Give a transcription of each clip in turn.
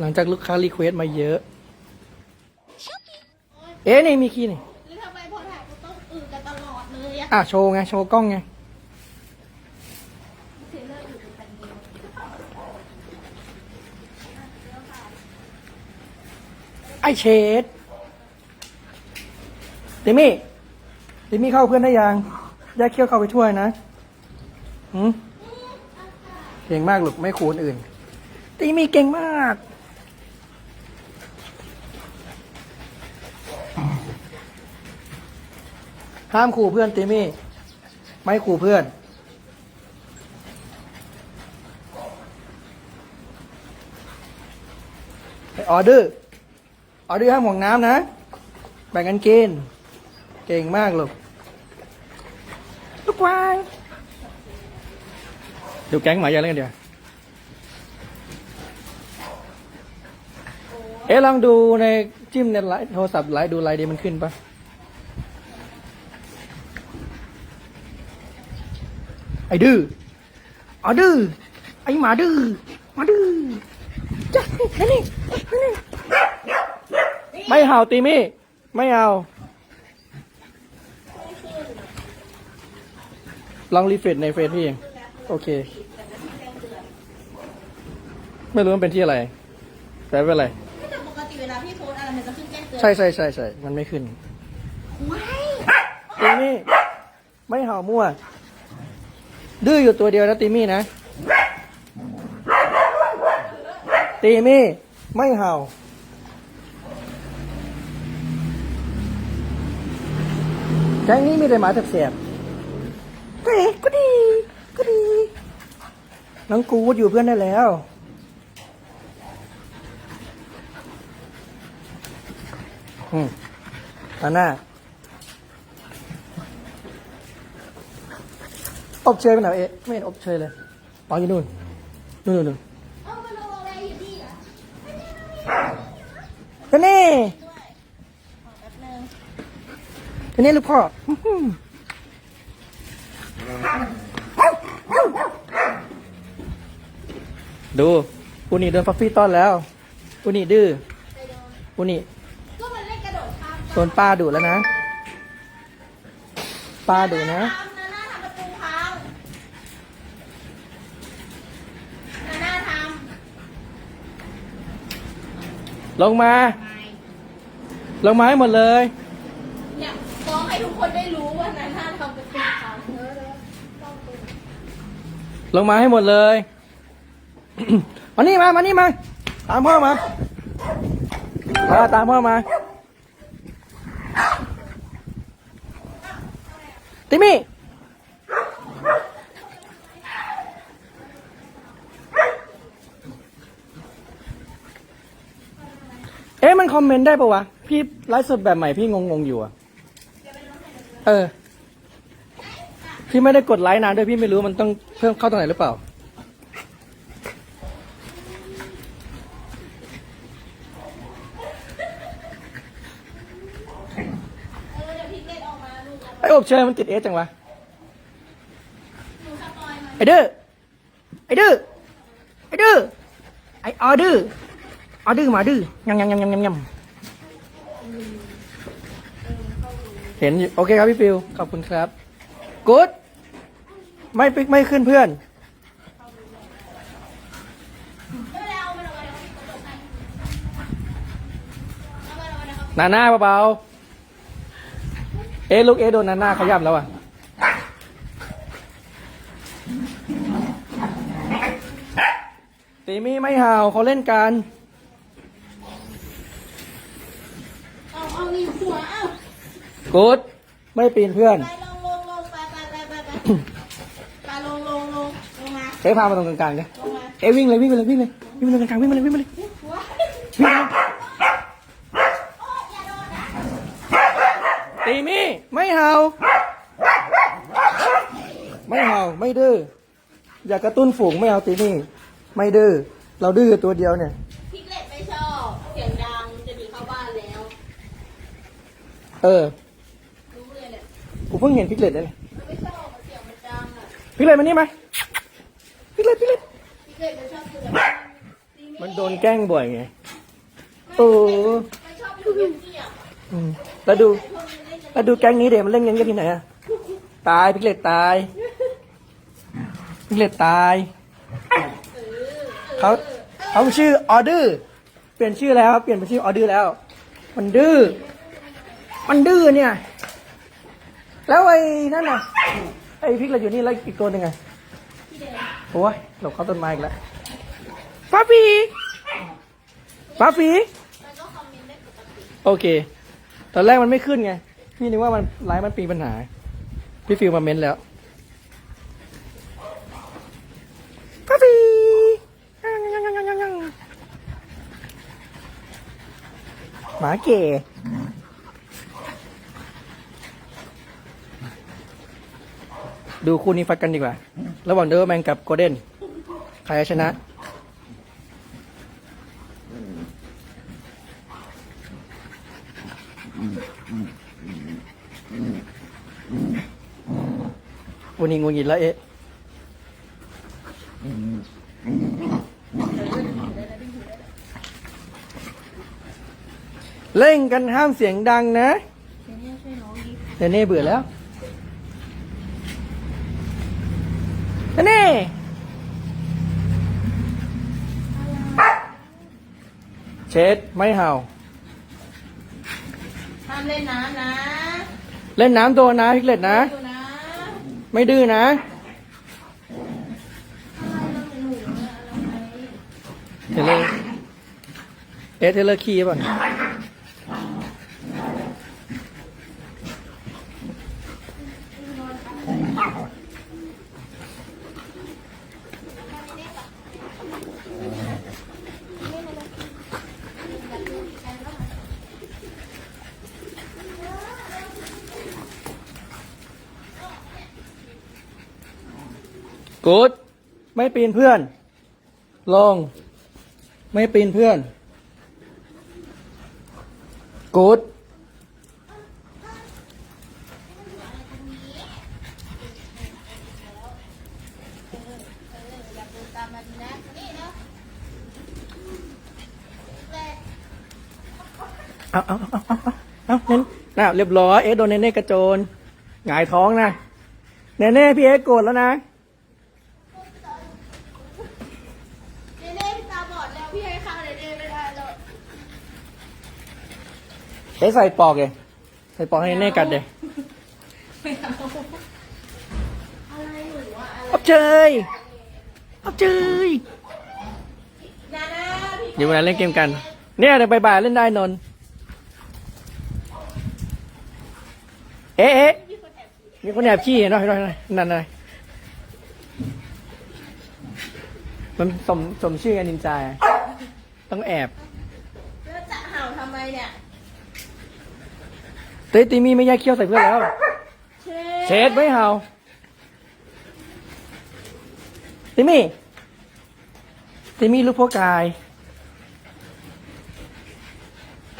หลังจากลูกค้ารีเควสต์มาเยอะ เอ๊ะนี่มีคีย์นี่หรือทำไมพอถ่ายกูต้องอืดกันตลอดเลยอะอะโชว์ไง โชว์กล้องไง เสียเลือดอืดกันเดียวไอเชดติมี่ติมี่เข้าเพื่อนได้ยังแยกเขี้ยวเข้าไปช่วยนะหืมเก่งมากลูกไม่คูคนอื่นติมี่เก่งมาก ห้ามขู่เพื่อนติมี่ ไม่ขู่เพื่อน ออเดอร์ ออเดอร์ห้ามห่วงน้ำนะ แบ่งกันกิน เก่งมากลูก ลูกวางดูแก๊งหมาใหญ่เล่นกันเดี๋ยวเอ๊ะลองดูในจิ้มในไลน์โทรศัพท์ไลน์ดูไลน์ดีมันขึ้นปะ ไอ้ดื้อเอาดื้อไอ้หมาดื้อหมาดื้อจ้ะนี่นี่นี่ไม่เห่าตีมี่ไม่เอา ลองรีเฟรชในเฟซพี่เองโอเค ไม่รู้มันเป็นที่อะไร แต่ไม่เป็นไรแต่ปกติเวลาพี่โพสอะไรมันจะขึ้นแจ้งเตือนใช่ใช่ใช่ใช่มันไม่ขึ้นว้ายตีมี่ไม่เห่ามั่ว ดื้ออยู่ตัวเดียวนะตีมี่นะ ตีมี่ไม่เห่า แก๊งนี้มีแต่หมาแสบๆก็เอ๊ะก็ดีก็ดี น้องกูดอยู่เพื่อนได้แล้วอืมอันหน้า อบเชยไปไหนวะเอ๊ะไม่เห็นอบเชยเลยอ๋ออยู่นู่นนู่นนู่นนู่นเอามาลงอะไรอยู่ดีเหรอก็นี่แป๊บนึงก็นี่ลูกพ่ออื้อหือดูปูนี่เดินฟัฟฟี่ต้อนแล้วปูนี่ดื้อไปโดนปูนี่ก็มันเล่นกระโดดข้ามโดนป้าดุแล้วนะ ป้าดุนะทำนาน่าทำประตูพังนาน่าท ลงมาำไม่ลงมาให้หมดเลยเนี่ยฟ้องให้ทุกคนได้รู้ว่านาน่าทำประตูพังเออเออต้องตูลงมาให้หมดเลย มานี่มา มานี่มา ตามพ่อมามาตามพ่อมา ติมี่ เอ๊ะมันคอมเมนต์ได้ปะวะ พี่ไลฟ์สดแบบใหม่พี่งงๆอยู่อะเออ พี่ไม่ได้กดไลค์นานด้วยพี่ไม่รู้มันต้องเพิ่มเข้าตรงไหนหรือเปล่าเออเดี๋ยวพี่เกดออกมาลูกไอ้อบเชยมันติดเอสจังวะ ไอ้ดื้อไอ้ดื้อไอ้ดื้อไอ้ออดื้อ ออดื้อมาดื้อยำยำยำยำยำยำเห็นอยู่โอเคครับพี่ฟิวขอบคุณครับกู๊ดไม่ปิกไม่ขึ้นเพื่อนนาไปเอาเอาเอาเอาไปเออาไปนหน้าเบาๆเอ๊ลูกเอ๊โดนนาหน้าขย้ำแล้วอะตีมี่ไม่ห่าเขาเล่นกัน เอาเอานี่ หัวเอากู๊ดไม่ปีนเพื่อน ไปลงลงลงไปไปไปไปไปไปลงลงลงลงมาเอ๊ะพามาตรงกลางๆเนี่ยลงมาเอ๊ะวิ่งเลยวิ่งไปเลยวิ่งเลยวิ่งไปตรงกลางๆวิ่งไปเลยวิ่งไปเลยหัววิ่งไปเลยโอ๊ยอย่าโดนนะตีมี่ไม่เห่าไม่เห่าไม่ดื้ออย่ากระตุ้นฝูงไม่เอาตีมี่ไม่ดื้อเราดื้อตัวเดียวเนี่ย พิกเล็ตไม่ชอบเสียงดังจะหนีเข้าบ้านแล้ว เออรู้เลยเนี่ยกูเพิ่งเห็นพิกเลตเลยมันไม่ชอบเสียงมันดังอะพิกเลตมานี่มาพิกเลตพิกเลตพิกเล็ตมันชอบคือแบบตีเมมันโดนแกล้งบ่อยไงโอ้มันชอบอยู่เงียบอืมแล้วดูๆพวกนี้เล่นกันแล้วดูแก๊งนี้เดี๋ยวมันเล่นกันที่ไหนอะตายพิกเลตตายพิกเลตตายเขาเขาชื่อออเดอร์เปลี่ยนชื่อแล้วเปลี่ยนเป็นชื่อออเดอร์แล้ว มันดื้อ มันดื้อเนี่ย แล้วไอ้นั่นน่ะ ไอ้พิกเลตอยู่นี่แล้วอีกตัวหนึ่งไงโอ้ยหลบเข้าต้นไม้อีกแล้วป้าปีป้าปีโอเค ตอนแรกมันไม่ขึ้นไง พี่นึกว่ามันไลฟ์มันปีปัญหา พี่ฟิวมาเม้นแล้วป้าปีหมาเก๋ ดูคู่นี้ฟัดกันดีกว่า ระหว่างเดอร์แมนกับโกลเด้นใครจะชนะ วันนี้งูงิดแล้วเอ๊ะเล่นกันห้ามเสียงดังนะ เดี๋ยวเนี่ยช่วยน้องดิเนเน่เบื่อแล้ว นเน่เช็ดไม่เห่าห้ามเล่นน้ำนะเล่นน้ำตัวนะพิกเลตนะ ดูนะไม่ดื้อนะ เทเลอร์เอะเทเลอร์คีย์ป่ะ กูดไม่ปีนเพื่อน ลง ไม่ปีนเพื่อน กูดอยากดูตามมาดีนะนี่นะแต่เอาเอาเอาเอาเอาเอาเน้นน่ะเรียบร้อย เอ๊ะโดนเนเน่กระโจนหงายท้องนะ เนเน่พี่เอ๊ะโกรธแล้วนะ เล่นตาบอดแล้วพี่ให้เข้าเลยเล่นไม่ได้แล้ว เอ๊ะใส่ปอกเลยใส่ปอกให้เนเน่กัดเลยไม่เอาอะไรหนูอะอะไรอับเจยอับเจยนานาพี่เดี๋ยวเวลาเล่นเกมกัน เนี่ยเดี๋ยวบ่ายๆเล่นได้นนท์เอ๊ะเอ๊ะพี่คนแอบขี่มีคนแอบขี้เห็นไหมเห็นไหมเห็นไหมนั่นอะไรมันสมสมชื่อกันนินจาอะต้องแอบแล้วจะเห่าทำไมเนี่ย เต้ตีมีไม่แยกเขี้ยวใส่เพื่อนแล้ว เชเชดไม่เห่าติมี่ติมี่ลูกพ่อกาย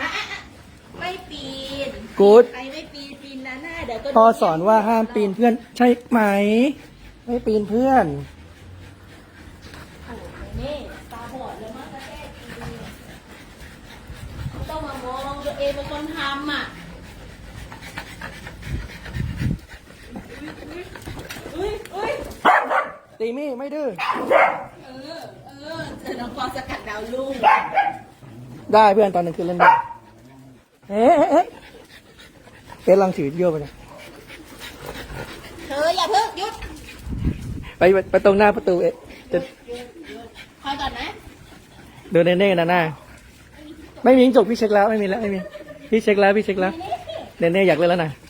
อะอะอะไม่ปีนกูดใครไม่ปีนปีนนะหน้าเดี๋ยวก็พ่อสอนว่าห้ามปีนเพื่อนใช่ไหม ไม่ปีนเพื่อน โอ้โหนี่ตาบอดแล้วมั้งกระแทกปีนไม่ต้องมามองตัวเองเป็นคนทำอะอุ้ยอุ้ย ตีมี่ไม่ดื้อ เออ เออ เจอน้องปอสกัดดาวลูกได้เพื่อนตอนนึงคือเล่นได้เอ๊ะเอ๊ะเอ๊ะเอ๊ะลองถือโยกไปเลยเธออย่าเพิ่งหยุดไปไปตรงหน้าประตูเอ๊ะจะหยุดหยุดคอยก่อนนะ เดินเน่ๆนะหน้า ไม่มีจิ้งจกพี่เช็คแล้วไม่มีแล้วไม่มี พี่เช็คแล้วพี่เช็คแล้ว เน่ๆอยากเล่นแล้วนะ เ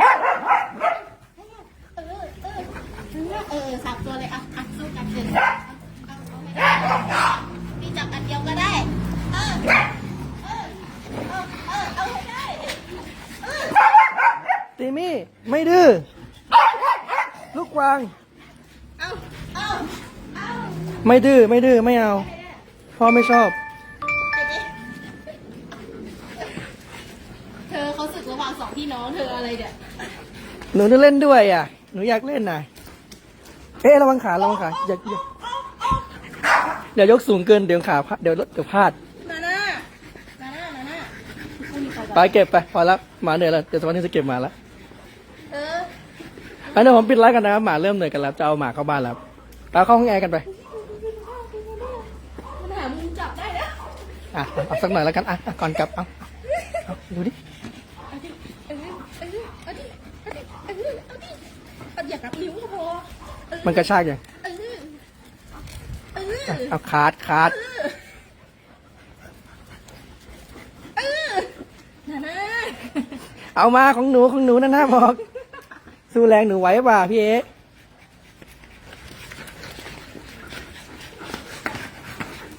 ออเออเออสับตัวเลยอะอะสู้กันเลยเอาเอาไม่ได้พี่จับอันเดียวก็ได้ เออ เออ เออ เออ เอาให้ได้ เออ ตีมี่ไม่ดื้อลูกวาง เอา เอา เอา ไม่ดื้อไม่ดื้อไม่เอา พ่อไม่ชอบไปดิเธอเขาสึกระหว่างสองพี่น้องเธออะไรเนี่ยหนูจะเล่นด้วยอะ หนูอยากเล่นน่ะ เอ๊ะระวังขาระวังขาอย่าอย่าอย่ายกสูงเกินเดี๋ยวขาพลาดเดี๋ยวเดี๋ยวพลาดนาน่านาน่านาน่าไม่มีใครไปเก็บไปพอแล้วหมาเหนื่อยแล้วเดี๋ยวสักวันนี้จะเก็บหมาแล้วเออ อันนี้ผมปิดไลฟ์กันนะครับหมาเริ่มเหนื่อยกันแล้วจะเอาหมาเข้าบ้านแล้วไปเข้าห้องแอร์กันไปมันหามุมจับได้แล้วอะเอาสักหน่อยแล้วกันอะอะก่อนกลับเอาเอาดูดิเอาดิเออเออเอาดิเอาดิเอาดิเอาดิเอาอย่ากับนิ้วก็พอเออมันกระชากยังเออเอออะเอาคาดคาดเออนาน่าเอามาของหนูของหนูนั่นนะบอก สู้แรงหนูไหวป่ะพี่เอ๊ะ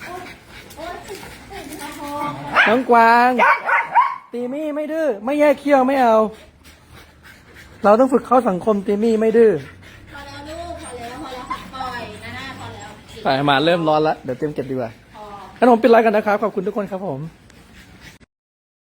โอ๊ยเอ้ยไม่พอน้องกวาง ตีมี่ไม่ดื้อไม่แยกเขี้ยวไม่เอา เราต้องฝึกเข้าสังคมตีมี่ไม่ดื้อพอแล้วลูกพอแล้วพอแล้วค่ะปล่อยนาน่าพอแล้ว ไปหมาเริ่มร้อนแล้วเดี๋ยวเตรียมเก็บดีกว่าพอ งั้นผมปิดไลฟ์กันนะครับ ขอบคุณทุกคนครับผมค